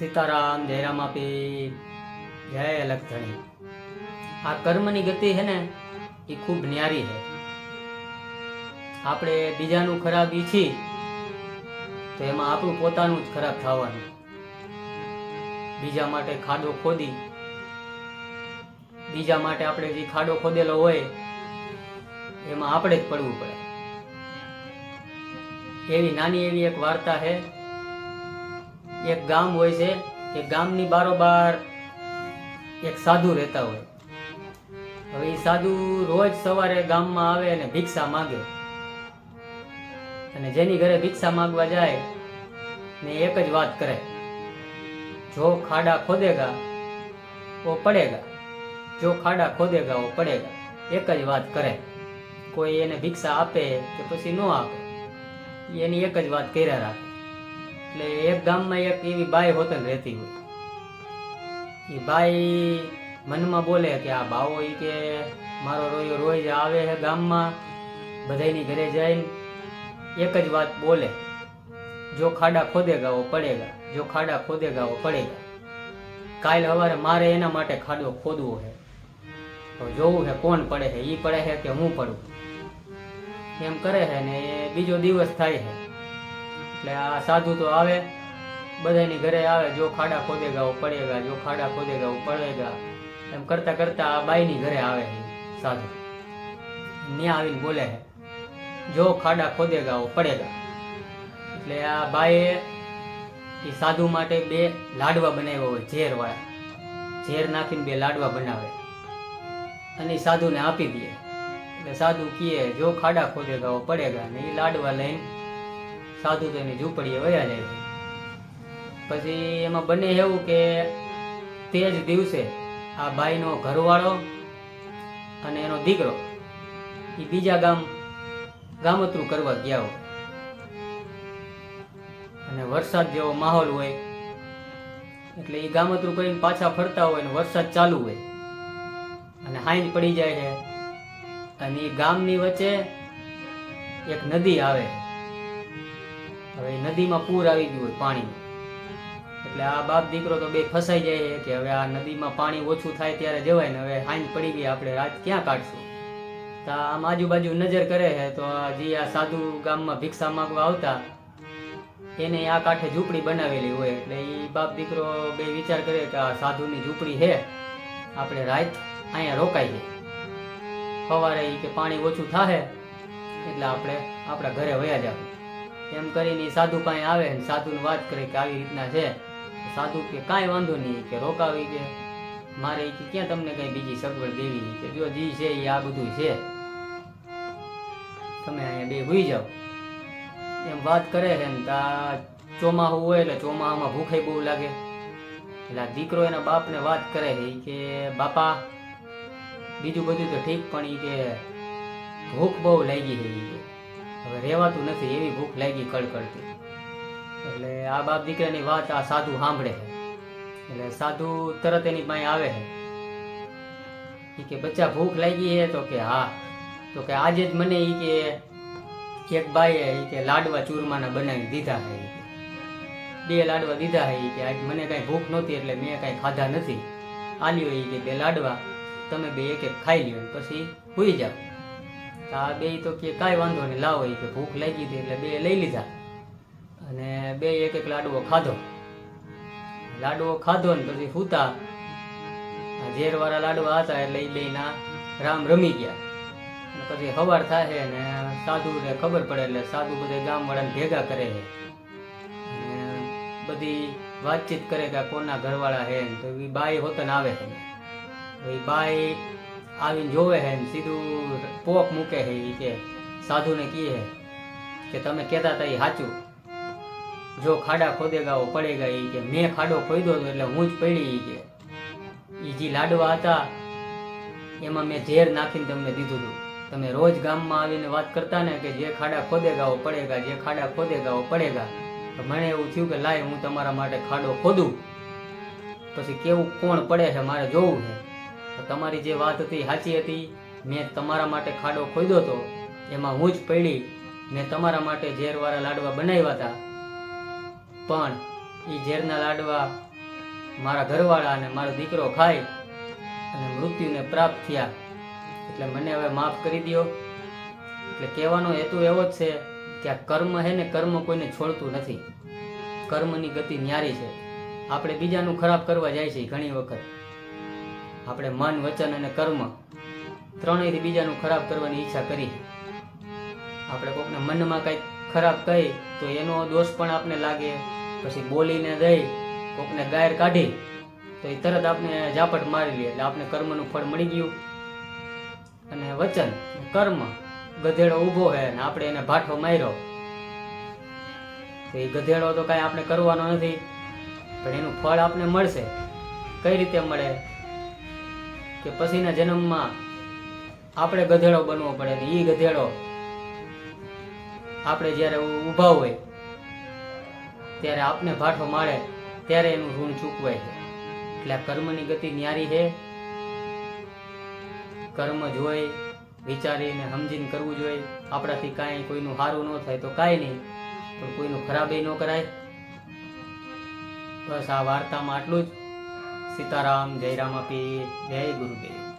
સીતારામ, જયરામ જય લખધણી આ કર્મની ગતિ છે ને, એ ખૂબ ન્યારી છે. આપણે બીજાનું ખરાબ ઈચ્છી, તો એમાં આપણું પોતાનું જ ખરાબ થવાનું. બીજા માટે ખાડો ખોદી. બીજા માટે આપણે જે ખાડો ખોદેલો હોય, એમાં આપણે જ પડવું પડે. એવી નાની એવી એક વાર્તા છે એક ગામ હોય છે, એ ગામની બારોબાર એક સાધુ રહેતા હોય. હવે એ સાધુ રોજ સવારે ગામમાં આવે અને ભિક્ષા માગે. અને જેની ઘરે ભિક્ષા માંગવા જાય, ને એક જ વાત કરે. જો ખાડા ખોદેગા, ઓ પડેગા. જો ખાડા ખોદેગા, ઓ પડેગા. એક જ વાત કરે. કોઈ એને ભિક્ષા આપે કે પછી ન આપે એની એક જ વાત કર્યા રાખે. એટલે એક ગામમાં એક એવી બાઈ હોતન રહેતી હોય. એ બાઈ મનમાં બોલે કે આ બાવો એ કે મારો રોયો રોજ આવે છે ગામમાં. બધાયની ઘરે જઈને એક જ વાત બોલે. જો ખાડા ખોદેગા વો પડેગા, જો ખાડા ખોદેગા વો પડેગા. કાલ સવારે મારે એના માટે ખાડો ખોદવો છે તો જોવું છે કોણ પડે છે એ પડે છે કે હું પડું? એમ કરે છે ને બીજો દિવસ થાય છે એટલે આ સાધુ તો આવે, બધાની ઘરે આવે, જો ખાડા ખોદેગા વો પડેગા, જો ખાડા ખોદેગા પડે પડેગા. એમ કરતા કરતા આ બાઈની ઘરે આવે સાધુ. ત્યાં આવીને બોલે છે, જો ખાડા ખોદેગા વો પડેગા. એટલે આ બાઈએ એ સાધુ માટે બે લાડવા બનાવ્યા હોય ઝેર વાળા ઝેર નાખીને બે લાડવા બનાવે. અને સાધુને આપી દે. એટલે સાધુ કહે, જો ખાડા ખોદેગા પડેગા, ને એ લાડવા લઈને સાધુ તો એની ઝૂંપડીએ વયા જાય પછી એમાં બને એવું કે તે જ દિવસે આ બાઈનો ઘરવાળો અને એનો દીકરો એ બીજા ગામ, ગામતરું કરવા ગયા હોય. અને વરસાદ જેવો માહોલ હોય, એટલે એ ગામતરું કરીને પાછા ફરતા હોય અને વરસાદ ચાલુ હોય. અને હાંજ પડી જાય છે. અને એ ગામની વચ્ચે એક નદી આવે. હવે નદીમાં પૂર આવી ગયું હોય પાણી એટલે આ બાપ દીકરો તો બે ફસાઈ જાય કે હવે આ નદીમાં પાણી ઓછું થાય ત્યારે જવાય ને હવે હાંજ પડી ગઈ, આપણે રાત ક્યાં કાઢશું? તો આમ આજુબાજુ નજર કરે છે, તો જે આ સાધુ ગામમાં ભિક્ષા માંગવા આવતા, એને આ કાંઠે ઝૂંપડી બનાવેલી હોય. એટલે એ બાપ દીકરો બે વિચાર કરે કે આ સાધુની ઝૂંપડી છે, આપણે રાત અહીંયા રોકાઈ જાય. સવારે કે પાણી ઓછું થાય એટલે આપણે આપણા ઘરે વયા જાવ એમ કરીને સાધુ પાસે આવે ને સાધુને વાત કરે કે આવી રીતના છે. સાધુ કે કાંઈ વાંધો નહીં કે રોકાવી કે મારે કે ક્યાં તમને કઈ બીજી સગવડ દેવી કે જો જી છે એ આ બધું છે. તમે અહીંયા બે હોઈ જાઓ. એમ વાત કરે છે ને તા ચોમાહું હોય એટલે ચોમાહામાં ભૂખે બહુ લાગે. એટલે દીકરો એના બાપને વાત કરે છે કે બાપા, બીજું બધું તો ઠીક, પણ એ કે ભૂખ બહુ લાગી છે કે. હવે રહેવાતું નથી, એવી ભૂખ લાગી કડકડતી. એટલે આ બાપ દીકરાની વાત આ સાધુ સાંભળે છે. એટલે સાધુ તરત એની પાસે આવે છે. કે, બચ્ચા, ભૂખ લાગી છે? તો કે, હા. તો કે, આજે જ મને એ કે, એક ભાઈએ કે લાડવા ચૂરમાના બનાવી દીધા છે બે લાડવા દીધા છે કે, આજ મને કાંઈ ભૂખ નહોતી એટલે મેં કાંઈ ખાધા નથી. આલ્યો એ કે, બે લાડવા, તમે બે એક એક ખાઈ લ્યો પછી હોઈ જાઓ. આ બે તો કે કાંઈ વાંધો નહીં, લાવો કે ભૂખ લાગી હતી એટલે બે લઈ લીધા. અને બે એક એક લાડવો ખાધો. લાડવો ખાધો ને પછી સૂતા. ઝેરવાળા લાડવા હતા એટલે એ બેના રામ રમી ગયા. પછી સવાર થાય ને સાધુને ખબર પડે એટલે સાધુ બધા ગામવાળાને ભેગા કરે છે. બધી વાતચીત કરે કે કોના ઘરવાળા ને તો એ બાઈ હોતન આવે છે. એ બાઈ આવીને જોવે છે ને સીધું પોક મૂકે છે એ કે સાધુને કહે કે તમે કહેતા હતા એ સાચું. જો ખાડા ખોદેગાઓ પડેગા એ કે મેં ખાડો ખોદ્યો હતો એટલે હું જ પડી એ કે. એ જે લાડવા હતા, એમાં મેં ઝેર નાખીને તમને દીધું હતું. તમે રોજ ગામમાં આવીને વાત કરતા ને કે જે ખાડા ખોદેગાઓ પડેગા જે ખાડા ખોદેગાઓ પડેગા મને એવું થયું કે લાય હું તમારા માટે ખાડો ખોદું. પછી કેવું કોણ પડે છે મારે જોવું છે. તો તમારી જે વાત હતી સાચી હતી. મેં તમારા માટે ખાડો ખોદ્યો હતો. એમાં હું જ પડી. ને તમારા માટે ઝેરવાળા લાડવા બનાવ્યા હતા. પણ એ ઝેરના લાડવા મારા ઘરવાળા અને મારો દીકરો ખાય અને મૃત્યુને પ્રાપ્ત થયા. એટલે મને હવે માફ કરી દો એટલે કહેવાનો હેતુ એવો જ છે કે આ કર્મ હે ને કર્મ કોઈને છોડતું નથી. કર્મની ગતિ ન્યારી છે. આપણે બીજાનું ખરાબ કરવા જાય છે ઘણી વખત. આપણે મન, વચન અને કર્મ ત્રણેયથી બીજાનું ખરાબ કરવાની ઈચ્છા કરી. આપણે કોકને મનમાં કંઈક ખરાબ કહી, તો એનો દોષ પણ આપને લાગે. પછી બોલીને દઈ, કોકને ગાયર કાઢી, તો એ તરત આપણે ઝાપટ મારી લે, એટલે આપણે કર્મનું ફળ મળી ગયું. અને વચન, કર્મ, ગધેડો ઊભો હે ને આપણે એને ભાઠો માર્યો. તો એ ગધેડો તો કાંઈ આપણે કરવાનો નથી, પણ એનું ફળ આપણે મળશે. કઈ રીતે મળે? કે પછીના જન્મમાં આપણે ગધેડો બનવો પડે ને એ ગધેડો આપણે જ્યારે ઊભા હોય, ત્યારે આપને ભાઠો મારે, ત્યારે એનું ઋણ ચૂકવાય છે. એટલે આ કર્મની ગતિ ન્યારી છે. કર્મ જોઈ વિચારીને સમજીને કરવું જોઈએ આપણાથી કાંઈ કોઈનું સારું ન થાય તો કાંઈ નહીં, પણ કોઈનું ખરાબ ન કરાય. બસ આ વાર્તામાં આટલું જ. સીતારામ જયરામ રામાપી જય ગુરુદેવ.